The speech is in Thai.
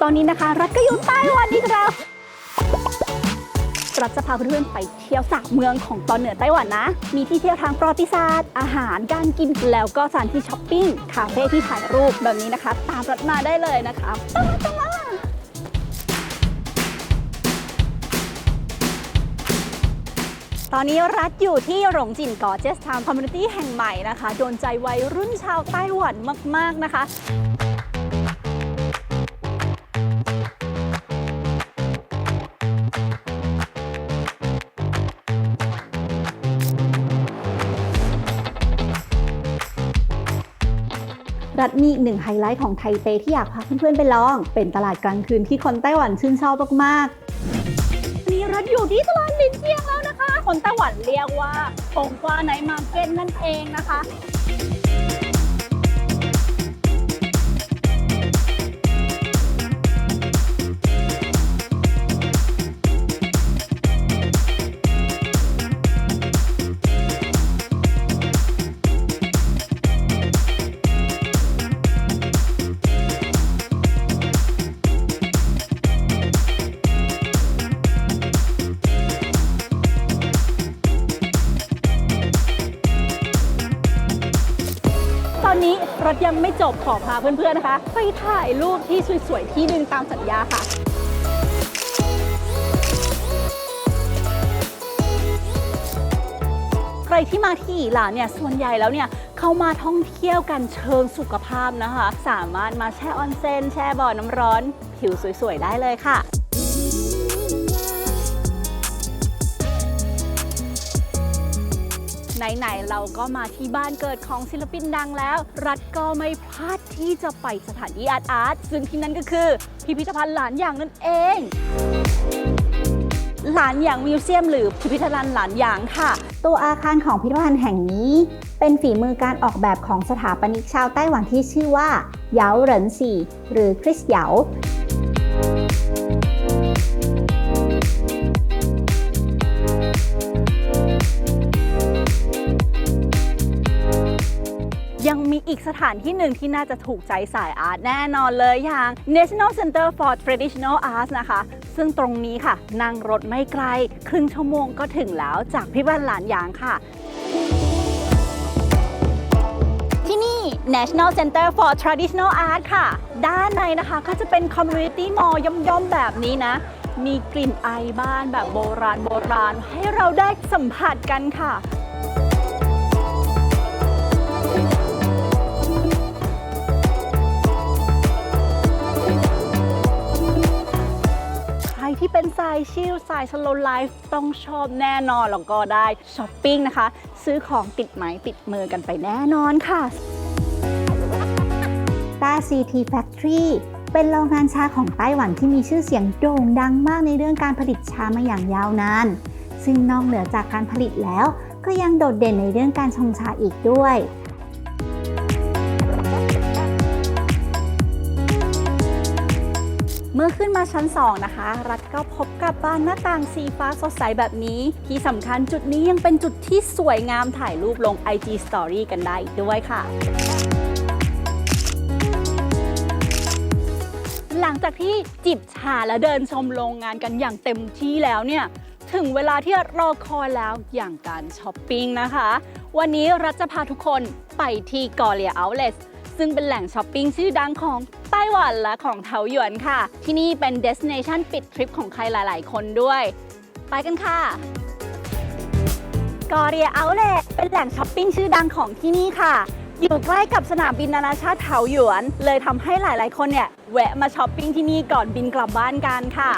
ตอนนี้นะคะ รัฐก็อยู่ไต้หวันอีกแล้วรัฐจะพาเพื่อนๆไปเที่ยวสามเมืองของตอนเหนือไต้หวันนะ มีที่เที่ยวทางประวัติศาสตร์ อาหารการกินแล้วก็สถานที่ช้อปปิ้ง คาเฟ่ที่ถ่ายรูปแบบนี้นะคะ ตามรัฐมาได้เลยนะคะตามมาตามมาตอนนี้รัฐอยู่ที่หลงจินก่อเจสทามคอมมูนิตี้แห่งใหม่นะคะ โดนใจวัยรุ่นชาวไต้หวันมาก ๆ นะคะ รัฐมีอีกหนึ่งไฮไลท์ของไทเปที่อยากพาเพื่อนๆไปลอง เป็นตลาดกลางคืนที่คนไต้หวันชื่นชอบมากๆนี่รัฐอยู่ที่ตลาดลินเจียงแล้วนะคะ คนไต้หวันเรียกว่าฟงกวาไนมาร์เก็ตนั่นเองนะคะ รถยังไม่จบขอพาเพื่อนๆนะคะ ไปถ่ายรูปที่สวยๆที่หนึ่งตามสัญญาค่ะใครที่มาที่อีหลานเนี่ยส่วนใหญ่แล้วเนี่ยเข้ามาท่องเที่ยวกันเชิงสุขภาพนะคะ สามารถมาแช่ออนเซนแช่บ่อน้ำร้อน ผิวสวยๆ ได้เลยค่ะ ไหนๆเราก็มาที่บ้านเกิดของศิลปินดังแล้ว รัฐก็ไม่พลาดที่จะไปสถานที่อาร์ตอาร์ตซึ่งที่นั่นก็คือ พิพิธภัณฑ์หลานอย่างนั่นเองหลานหยางมิวเซียมหรือพิพิธภัณฑ์หลานหยางค่ะ ตัวอาคารของพิพิธภัณฑ์แห่งนี้ เป็นฝีมือการออกแบบของสถาปนิกชาวไต้หวันที่ชื่อว่าเหยาเหรินซีหรือคริสเหยา อีกสถานที่หนึ่งที่น่าจะถูกใจสายอาร์ตแน่นอนเลยอย่าง National Center for Traditional Arts นะคะ ซึ่งตรงนี้ค่ะ นั่งรถไม่ไกล ครึ่งชั่วโมงก็ถึงแล้วจากพิพิธภัณฑ์หลานยางค่ะที่นี่ National Center for Traditional Art ค่ะ ด้านในนะคะก็จะเป็น Community Mall ย่อมๆแบบนี้นะ มีกลิ่นไอบ้านแบบโบราณโบราณให้เราได้สัมผัสกันค่ะ ชิลสายสโลไลฟ์ต้องชอบแน่นอนแล้วก็ได้ช้อปปิ้งนะคะ ซื้อของติดไม้ติดมือกันไปแน่นอนค่ะต้า CT Factory เป็นโรงงานชาของไต้หวันที่มีชื่อเสียงโด่งดังมากในเรื่องการผลิตชามาอย่างยาวนาน ซึ่งนอกเหนือจากการผลิตแล้ว ก็ยังโดดเด่นในเรื่องการชงชาอีกด้วย เมื่อขึ้นมาชั้น 2 นะคะ รัฐก็พบกับบานหน้าต่างสีฟ้าสดใสแบบนี้ ที่สำคัญจุดนี้ยังเป็นจุดที่สวยงามถ่ายรูปลง IG Story กันได้อีกด้วยค่ะหลังจากที่จิบชาและเดินชมโรงงานกันอย่างเต็มที่แล้วเนี่ย ถึงเวลาที่รอคอยแล้วอย่างการช้อปปิ้งนะคะ วันนี้รัฐจะพาทุกคนไปที่กอเลียเอาเลสซึ่งเป็นแหล่งช้อปปิ้งชื่อดังของ ไต้หวันและของเทาหยวนค่ะ ที่นี่เป็นเดส i เนชันปิดทริปของใครหลาย ๆ คนด้วย ไปกันค่ะกอเรียเอาเลทเป็นแหล่งช้อปปิ้งชื่อดังของที่นี่ค่ะ อยู่ใกล้กับสนามบินนานาชาติเถาหยวน เลยทำให้หลาย ๆ คนเนี่ยแวะมาช้อปปิ้งที่นี่ก่อนบินกลับบ้านกันค่ะ